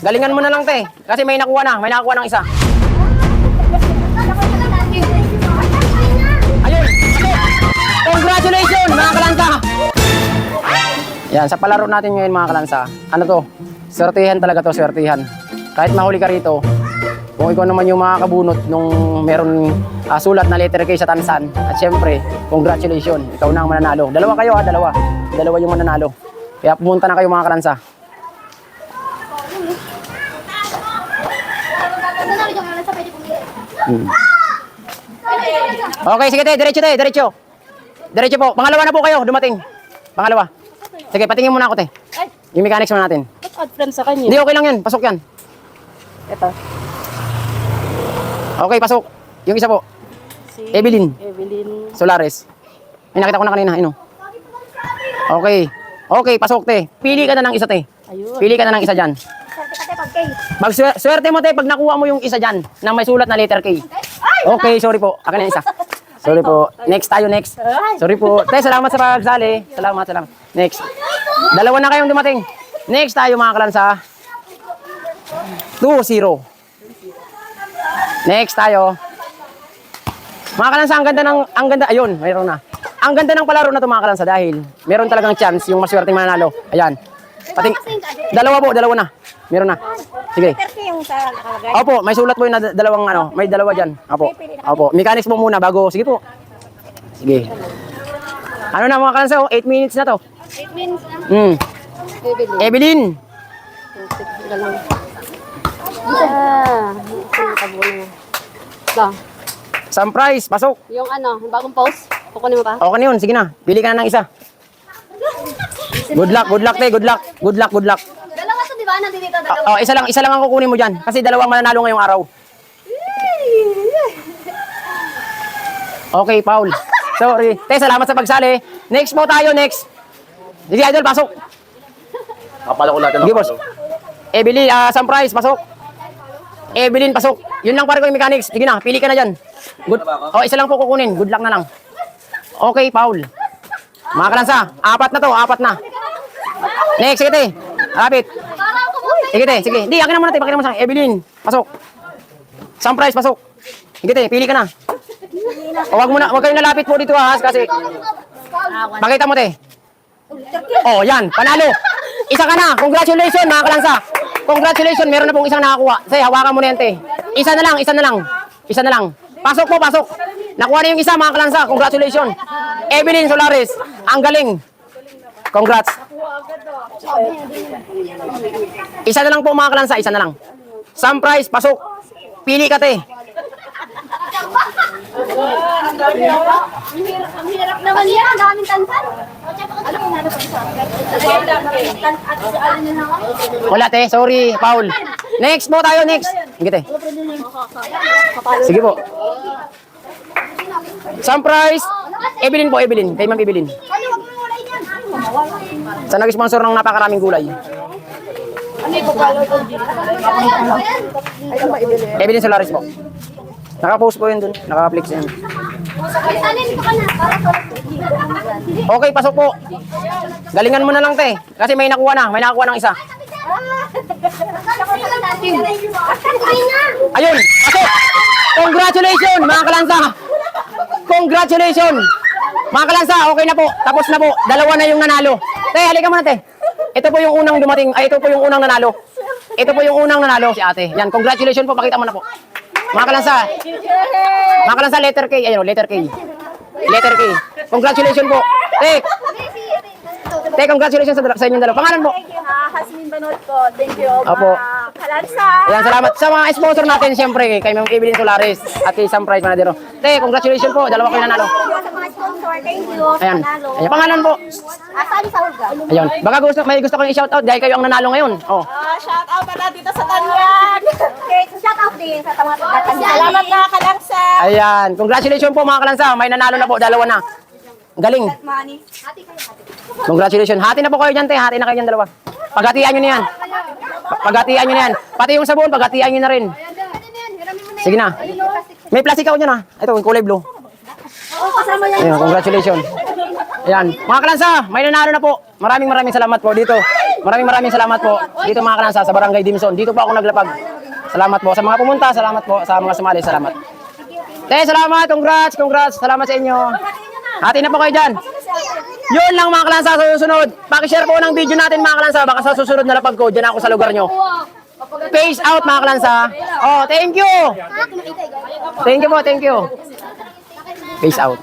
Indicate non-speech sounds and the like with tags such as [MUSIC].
Galingan mo na lang, te. Kasi may nakuha na. May nakakuha ng isa. Ayun! Congratulations, mga kalansa! Yan, sa palaro natin ngayon, mga kalansa. Ano to? Swertihan talaga to, swertihan. Kahit mahuli ka rito, kung ikaw naman yung makakabunot nung meron ah, sulat na letter K sa tansan, at syempre, congratulations, ikaw na ang mananalo. Dalawa kayo ha, dalawa. Dalawa yung mananalo. Kaya pumunta na kayo mga kalansa. Hmm. Okay, sige te, diretso te, diretso. Diretso po. Pangalawa na po kayo, dumating. Pangalawa. Sige, patingin muna ako te. Yung mechanics muna natin. Ba't odd friend sa kanya? Hindi, okay lang yan. Pasok yan. Ito. Okay, pasok. Yung isa po, Si Evelyn Evelyn. Solares. May nakita ko na kanina. Ino. Okay. Okay, pasok te. Pili ka na ng isa te. Ayun. Pili ka na ng isa dyan. Mag swerte mo te pag nakuha mo yung isa dyan na may sulat na letter K. Okay, sorry po. Akin na isa. [LAUGHS] Sorry po. Next tayo, next. Sorry po. Te, salamat sa pagsali. Salamat, salamat. Next. Dalawa na kayong dumating. Next tayo mga kalansa. 2-0. Next tayo. Mga kalansa, ang ganda ng, ang ganda, ayun, mayroon na. Ang ganda ng palaro na to mga kalansa dahil meron talagang chance yung maswerteng mananalo. Ayan. Pating, dalawa po, dalawa na. Meron na. Sige. yung sa nakalagay. Opo, may sulat po yung na- dalawang ano, may dalawa diyan. Opo. Opo, mechanics mo muna bago. Sige po. Sige. Ano na mga kalansa, 8 minutes na to. 8 minutes na. Hmm. Evelyn. Evelyn. Ah, ito. Surprise, pasok. Yung ano, yung bagong post. Kukunin mo pa? Okay na yun, sige na. Pili ka na ng isa. Good luck, good luck, te. Good luck. Good luck, good luck. Dalawa to, di ba? Nandito dalawa. Oh, isa lang, isa lang ang kukunin mo diyan kasi dalawang mananalo ngayong araw. Okay, Paul. Sorry. Te, salamat sa pagsali. Next po tayo, next. Sige, idol, pasok. Kapala ko lahat Sige, boss. Evelyn, ah, surprise, pasok. Evelyn, pasok. Yun lang pare ko yung mechanics. Sige na, pili ka na dyan. Good. Oh, isa lang po kukunin. Good luck na lang. Okay, Paul. Mga kalansa, apat na to, apat na. Next, sige te. Lapit. Sige te, sige. Hindi, akin na muna te, pakita mo sa akin. Evelyn, pasok. Surprise, pasok. Sige te, pili ka na. O, wag mo na, wag kayong nalapit po dito ha, kasi Pakita mo, te. Oh, yan. Panalo. Isa ka na. Congratulations, mga kalansa. Congratulations. Meron na pong isang nakakuha. Say, hawakan mo na yan, te. Isa na lang, isa na lang. Isa na lang. Pasok po, pasok. Nakuha na yung isa, mga kalansa. Congratulations. Evelyn Solares. Ang galing. Congrats. Isa na lang po, mga kalansa. Isa na lang. Some prize, pasok. Pili ka, te. Ang hirap naman yan. Ang daming tansan. Wala, te. Sorry, Paul. Next po tayo, next. Sige. Sige po. Some prize. Evelyn po, Evelyn. Kay Ma'am Evelyn. Ano, wag mo wala yan. Sa nag-sponsor ng napakaraming gulay. Evelyn Solaris po. Naka-post po yun dun. Naka-flex yun. Okay, pasok po. Galingan mo na lang, te. Kasi may nakuha na. May nakakuha ng isa. Ayun! Pasok! Congratulations, mga kalansa! Congratulations! Mga kalansa, okay na po. Tapos na po. Dalawa na yung nanalo. Te, halika muna, te. Ito po yung unang dumating. Ay, ito po yung unang nanalo. Ito po yung unang nanalo, si ate. Yan, congratulations po. Pakita mo na po. Mga kalansa. Mga kalansa, letter K. Ayun, letter K. Letter K. Congratulations po. Te, te, congratulations sa, sa inyong dalawa. Pangalan po. Ah, Hasmin Banot po. Thank you. Opo. Kalansa. Ayan, salamat. Sa mga sponsor natin, siyempre, kay Ma'am Evelyn Solares at kay Sam Price Manadero. Te, congratulations po. Dalawa kayo nanalo. Thank you. Ayan. Ayan, pangalan po. Asan sa Hulga? Ayun. Baka gusto, may gusto kong i-shoutout dahil kayo ang nanalo ngayon. Oh. Ah, shout out pala dito sa Tanyan. Okay, so shout out din sa mga taga Salamat na Kalansa. Ayan. Congratulations po mga kalansa. May nanalo na po. Dalawa na. Galing. Congratulations. Hati na po kayo dyan, te. Hati na kayo dyan dalawa. Paghatian nyo na yan. Pa- Paghatian nyo na yan. Pati yung sabon, paghatian nyo na rin. Sige na. May plastic ako dyan, ha. Ito, yung kulay blue. Oh, kasama yan. Ayun, congratulations. Ayan. Mga kalansa, may nanalo na po. Maraming maraming salamat po dito. Maraming maraming salamat po. Dito mga kalansa sa Barangay Dimson. Dito po ako naglapag. Salamat po sa mga pumunta. Salamat po sa mga sumali. Salamat. Te, salamat. Congrats, congrats. Salamat sa inyo. Hati na po kayo dyan. Yun lang mga kalansa sa susunod. Pakishare po ng video natin mga kalansa. Baka sa susunod na lapag ko, dyan ako sa lugar nyo. Peace out mga kalansa. Oh, thank you. Thank you po, thank you. Peace out.